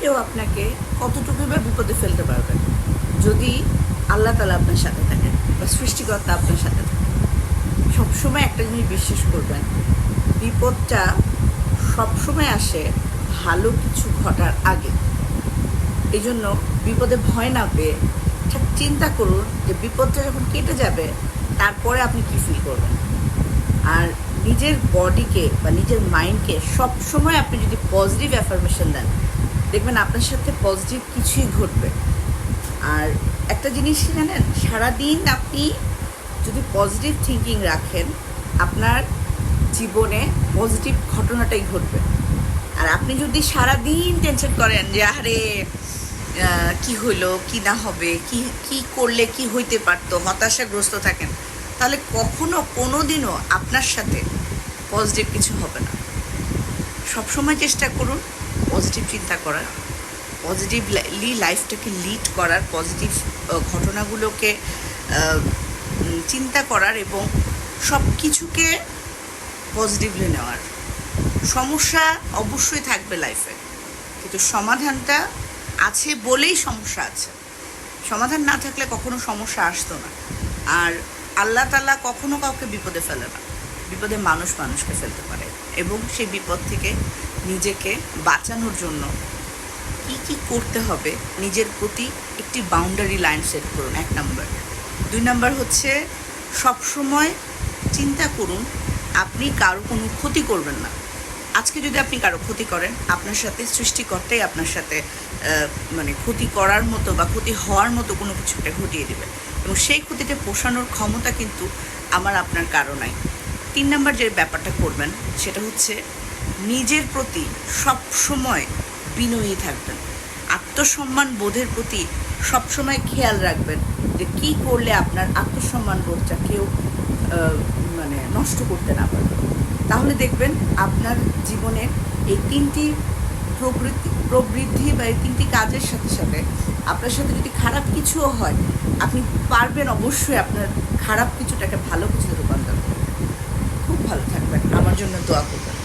কেউ আপনাকে কতটুকু বা বিপদে ফেলতে পারবে? যদি আল্লাহ তালা আপনার সাথে থাকেন বা সৃষ্টিকর্তা আপনার সাথে থাকে সবসময় একটা জিনিস বিশ্বাস করবেন, বিপদটা সবসময় আসে ভালো কিছু ঘটার আগে। এই জন্য বিপদে ভয় না পেয়ে ঠিক চিন্তা করুন যে বিপদটা যখন কেটে যাবে, তারপরে আপনি কী ফিল করবেন? আর নিজের বডিকে বা নিজের মাইন্ডকে সবসময় আপনি যদি পজিটিভ অ্যাফার্মেশন দেন দেখবেন আপনার সাথে পজিটিভ কিছুই ঘটবে। আর একটা জিনিস কি জানেন? সারাদিন আপনি যদি পজিটিভ থিঙ্কিং রাখেন, আপনার জীবনে পজিটিভ ঘটনাটাই ঘটবে। আর আপনি যদি সারাদিন টেনশন করেন যে, আরে কি হইল কি না হবে? কি কি করলে কি হইতে পারতো? হতাশাগ্রস্ত থাকেন। তাহলে কখনো কোনো দিনও আপনার সাথে পজিটিভ কিছু হবে না। সবসময় চেষ্টা করুন পজিটিভ চিন্তা করার পজিটিভলি লাইফটাকে লিড করার পজিটিভ ঘটনাগুলোকে চিন্তা করার এবং সব কিছুকে পজিটিভলি নেওয়ার। সমস্যা অবশ্যই থাকবে লাইফে কিন্তু সমাধানটা আছে বলেই সমস্যা আছে। সমাধান না থাকলে কখনো সমস্যা আসতো না। আর আল্লাহ তালা কখনো কাউকে বিপদে ফেলে না। বিপদে মানুষ মানুষকে ফেলতে পারে এবং সেই বিপদ থেকে নিজেকে বাঁচানোর জন্য কি কি করতে হবে, নিজের প্রতি একটি বাউন্ডারি লাইন সেট করুন, এক নম্বর দুই নম্বর হচ্ছে সবসময় চিন্তা করুন, আপনি কারও কোনো ক্ষতি করবেন না। আজকে যদি আপনি কারও ক্ষতি করেন, আপনার সাথে সৃষ্টিকর্তাই আপনার সাথে মানে ক্ষতি করার মতো বা ক্ষতি হওয়ার মতো কোনো কিছু একটা ঘটিয়ে দেবে। এবং সেই ক্ষতিটা পোষানোর ক্ষমতা কিন্তু আমার আপনার কারও নাই। তিন নাম্বার যে ব্যাপারটা করবেন, সেটা হচ্ছে নিজের প্রতি সব সময় বিনয়ী থাকবেন। আত্মসম্মান বোধের প্রতি সবসময় খেয়াল রাখবেন যে কি করলে আপনার আত্মসম্মান বোধটা কেউ মানে নষ্ট করতে না পারবে। তাহলে দেখবেন আপনার জীবনে এই তিনটি প্রবৃত্তি, প্রবৃদ্ধি বা এই তিনটি কাজের সাথে সাথে আপনার সাথে যদি খারাপ কিছুও হয়, আপনি পারবেন অবশ্যই আপনার খারাপ কিছুটাকে ভালো কিছুতে রূপান্তর করতে। খুব ভালো থাকবেন। আমার জন্য দোয়া করবেন।